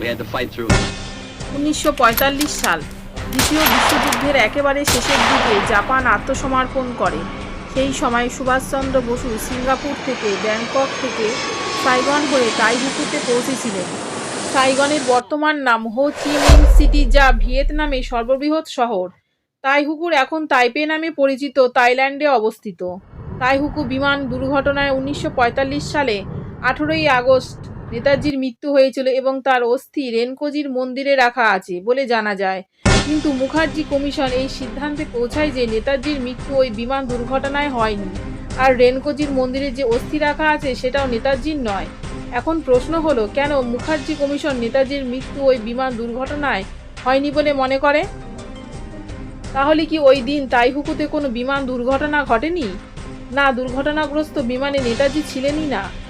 We had to fight through. it. উনিশশো সাল, দ্বিতীয় বিশ্বযুদ্ধের একেবারে শেষের দিকে জাপান আত্মসমর্পণ করে। সেই সময় সুভাষচন্দ্র বসু সিঙ্গাপুর থেকে, ব্যাংকক থেকে সাইগন হয়ে তাইহুকুতে পৌঁছেছিলেন। সাইগনের বর্তমান নাম হো চি মিন সিটি, যা ভিয়েতনামের সর্ববৃহৎ শহর। তাইহুকুর এখন তাইপে নামে পরিচিত তাইল্যান্ডে অবস্থিত। তাইহুকু বিমান দুর্ঘটনায় উনিশশো পঁয়তাল্লিশ সালে আঠেরোই আগস্ট নেতাজির মৃত্যু হয়েছিল এবং তার অস্থি রেনকোজির মন্দিরে রাখা আছে বলে জানা যায়। কিন্তু মুখার্জি কমিশন এই সিদ্ধান্তে পৌঁছায় যে নেতাজির মৃত্যু ওই বিমান দুর্ঘটনায় হয়নি। আর রেনকোজির মন্দিরে যে অস্থি রাখা আছে সেটাও নেতাজির নয়। এখন প্রশ্ন হলো, কেন মুখার্জি কমিশন নেতাজির মৃত্যু ওই বিমান দুর্ঘটনায় হয়নি বলে মনে করে? তাহলে কি ওই দিন তাইহুকুতে কোনো বিমান দুর্ঘটনা ঘটেনি? না, দুর্ঘটনাগ্রস্ত বিমানে নেতাজি ছিলেনই না।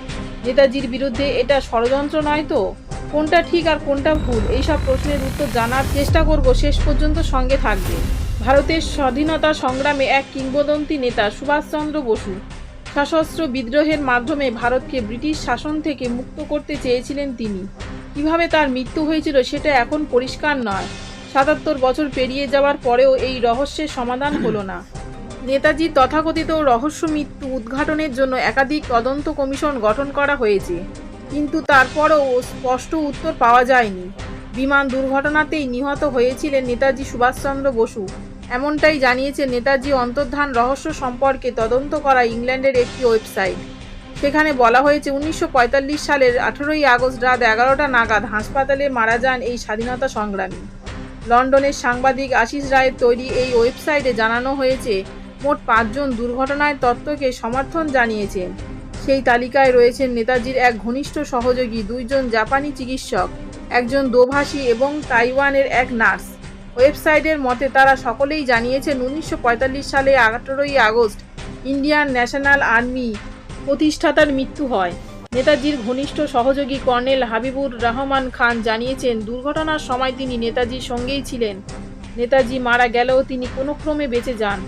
নেতাজির বিরুদ্ধে এটা ষড়যন্ত্র নয় তো? কোনটা ঠিক আর কোনটা ভুল? এইসব প্রশ্নের উত্তর জানার চেষ্টা করব। শেষ পর্যন্ত সঙ্গে থাকবে ভারতের স্বাধীনতা সংগ্রামে এক কিংবদন্তি নেতা সুভাষচন্দ্র বসু। সশস্ত্র বিদ্রোহের মাধ্যমে ভারতকে ব্রিটিশ শাসন থেকে মুক্ত করতে চেয়েছিলেন তিনি। কীভাবে তার মৃত্যু হয়েছিল সেটা এখন পরিষ্কার নয়। সাতাত্তর বছর পেরিয়ে যাওয়ার পরেও এই রহস্যের সমাধান হলো না। নেতাজির তথাকথিত রহস্য মৃত্যু উদ্ঘাটনের জন্য একাধিক তদন্ত কমিশন গঠন করা হয়েছে। কিন্তু তারপরও স্পষ্ট উত্তর পাওয়া যায়নি। বিমান দুর্ঘটনাতেই নিহত হয়েছিলেন নেতাজি সুভাষচন্দ্র বসু। এমনটাই জানিয়েছে নেতাজি অন্তর্ধান রহস্য সম্পর্কে তদন্ত করা ইংল্যান্ডের একটি ওয়েবসাইট। সেখানে বলা হয়েছে, উনিশশো পঁয়তাল্লিশ সালের আঠেরোই আগস্ট রাত এগারোটা নাগাদ হাসপাতালে মারা যান এই স্বাধীনতা সংগ্রামী। লন্ডনের সাংবাদিক আশিস রায়ের তৈরি এই ওয়েবসাইটে জানানো হয়েছে মোট পাঁচজন দুর্ঘটনায় তত্ত্বকে সমর্থন জানিয়েছেন সেই তালিকায় রয়েছেন নেতাজির এক ঘনিষ্ঠ সহযোগী, দুইজন জাপানি চিকিৎসক, একজন দোভাষী এবং তাইওয়ানের এক নার্স। ওয়েবসাইটের মতে তারা সকলেই জানিয়েছেন উনিশশো পঁয়তাল্লিশ সালে আঠারোই আগস্ট ইন্ডিয়ান ন্যাশনাল আর্মি প্রতিষ্ঠাতার মৃত্যু হয়। নেতাজির ঘনিষ্ঠ সহযোগী কর্নেল হাবিবুর রহমান খান জানিয়েছেন, দুর্ঘটনার সময় তিনি নেতাজির সঙ্গেই ছিলেন। নেতাজি মারা গেলেও তিনি কোনো ক্রমে বেঁচে যান।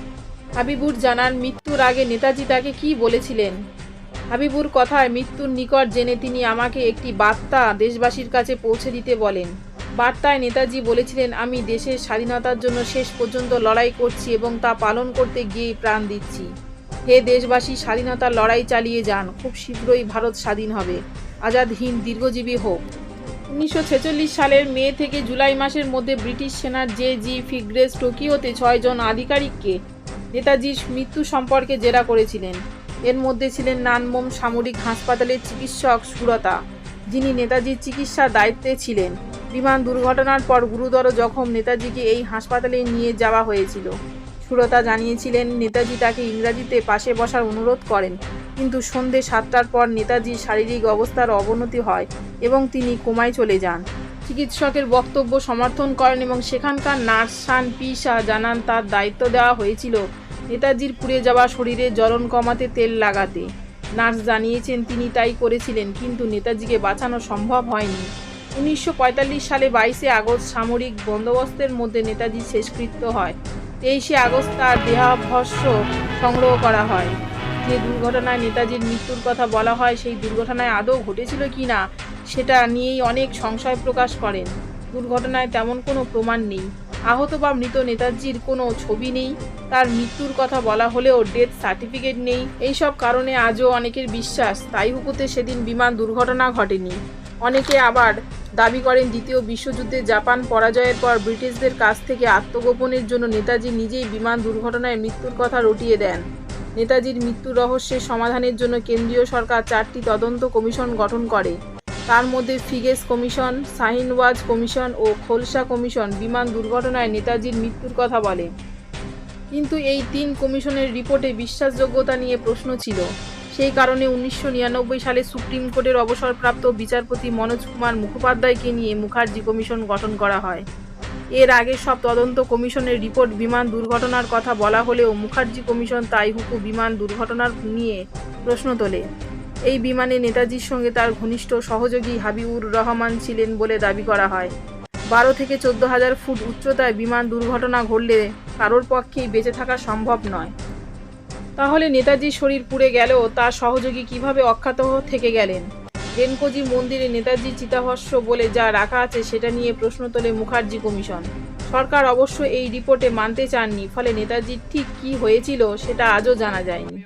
হাবিবুর জানান, মৃত্যুর আগে নেতাজি তাকে কি বলেছিলেন? হাবিবুর কথায় মৃত্যুর নিকট জেনে তিনি আমাকে একটি বার্তা দেশবাসীর কাছে পৌঁছে দিতে বলেন। বার্তায় নেতাজি বলেছিলেন, আমি দেশের স্বাধীনতার জন্য শেষ পর্যন্ত লড়াই করছি এবং তা পালন করতে গিয়েই প্রাণ দিচ্ছি। হে দেশবাসী, স্বাধীনতার লড়াই চালিয়ে যান। খুব শীঘ্রই ভারত স্বাধীন হবে। আজাদ হিন্দ, দীর্ঘজীবী হোক। উনিশশো ছেচল্লিশ সালের মে থেকে জুলাই মাসের মধ্যে ব্রিটিশ সেনার জে জি ফিগ্রেস টোকিওতে ছয়জন আধিকারিককে নেতাজির মৃত্যু সম্পর্কে জেরা করেছিলেন। এর মধ্যে ছিলেন নানমোম সামরিক হাসপাতালের চিকিৎসক সুরতা, যিনি নেতাজির চিকিৎসার দায়িত্বে ছিলেন। বিমান দুর্ঘটনার পর গুরুতর জখম নেতাজিকে এই হাসপাতালে নিয়ে যাওয়া হয়েছিল। সুরতা জানিয়েছিলেন, নেতাজি তাকে ইংরাজিতে পাশে বসার অনুরোধ করেন, কিন্তু সন্ধে সাতটার পর নেতাজির শারীরিক অবস্থার অবনতি হয় এবং তিনি কোমায় চলে যান। চিকিৎসকের বক্তব্য সমর্থন করেন এবং সেখানকার নার্স শান পি শাহ জানান, তার দায়িত্ব দেওয়া হয়েছিল নেতাজির পুড়ে যাওয়া শরীরে জ্বলন কমাতে তেল লাগাতে। নার্স জানিয়েছেন, তিনি তাই করেছিলেন, কিন্তু নেতাজিকে বাঁচানো সম্ভব হয়নি। উনিশশো পঁয়তাল্লিশ সালে বাইশে আগস্ট সামরিক বন্দোবস্তের মধ্যে নেতাজির শেষকৃত্য হয়। তেইশে আগস্ট তার দেহাভস্য সংগ্রহ করা হয়। যে দুর্ঘটনায় নেতাজির মৃত্যুর কথা বলা হয়, সেই দুর্ঘটনায় আদৌ ঘটেছিল কি না সেটা নিয়েই অনেক সংশয় প্রকাশ করেন। দুর্ঘটনায় তেমন কোনো প্রমাণ নেই। আহত বা মৃত নেতাজির কোনো ছবি নেই। তার মৃত্যুর কথা বলা হলেও ডেথ সার্টিফিকেট নেই। এইসব কারণে আজও অনেকের বিশ্বাস তাইহুকুতে সেদিন বিমান দুর্ঘটনা ঘটেনি। অনেকে আবার দাবি করেন দ্বিতীয় বিশ্বযুদ্ধে জাপান পরাজয়ের পর ব্রিটিশদের কাছ থেকে আত্মগোপনের জন্য নেতাজি নিজেই বিমান দুর্ঘটনায় মৃত্যুর কথা রটিয়ে দেন। নেতাজির মৃত্যু রহস্যের সমাধানের জন্য কেন্দ্রীয় সরকার চারটি তদন্ত কমিশন গঠন করে। তার মধ্যে ফিগেস কমিশন, শাহিনওয়াজ কমিশন ও খোলসা কমিশন বিমান দুর্ঘটনায় নেতাজির মৃত্যুর কথা বলে। কিন্তু এই তিন কমিশনের রিপোর্টে বিশ্বাসযোগ্যতা নিয়ে প্রশ্ন ছিল। সেই কারণে উনিশশো নিরানব্বই সালে সুপ্রিম কোর্টের অবসরপ্রাপ্ত বিচারপতি মনোজ কুমার মুখোপাধ্যায়কে নিয়ে মুখার্জি কমিশন গঠন করা হয়। এর আগে সব তদন্ত কমিশনের রিপোর্ট বিমান দুর্ঘটনার কথা বলা হলেও মুখার্জি কমিশন তাইহুকু বিমান দুর্ঘটনার নিয়ে প্রশ্ন তোলে। এই বিমানে নেতাজির সঙ্গে তার ঘনিষ্ঠ সহযোগী হাবিবুর রহমান ছিলেন বলে দাবি করা হয়। বারো থেকে চোদ্দ হাজার ফুট উচ্চতায় বিমান দুর্ঘটনা ঘটলে কারোর পক্ষেই বেঁচে থাকা সম্ভব নয়। তাহলে নেতাজির শরীর পুড়ে গেলেও তার সহযোগী কীভাবে অখ্যাত থেকে গেলেন? রেনকোজি মন্দিরে নেতাজি চিতাভস্য বলে যা রাখা আছে সেটা নিয়ে প্রশ্ন তোলে মুখার্জি কমিশন। সরকার অবশ্য এই রিপোর্টে মানতে চাননি, ফলে নেতাজির ঠিক কী হয়েছিল সেটা আজও জানা যায়নি।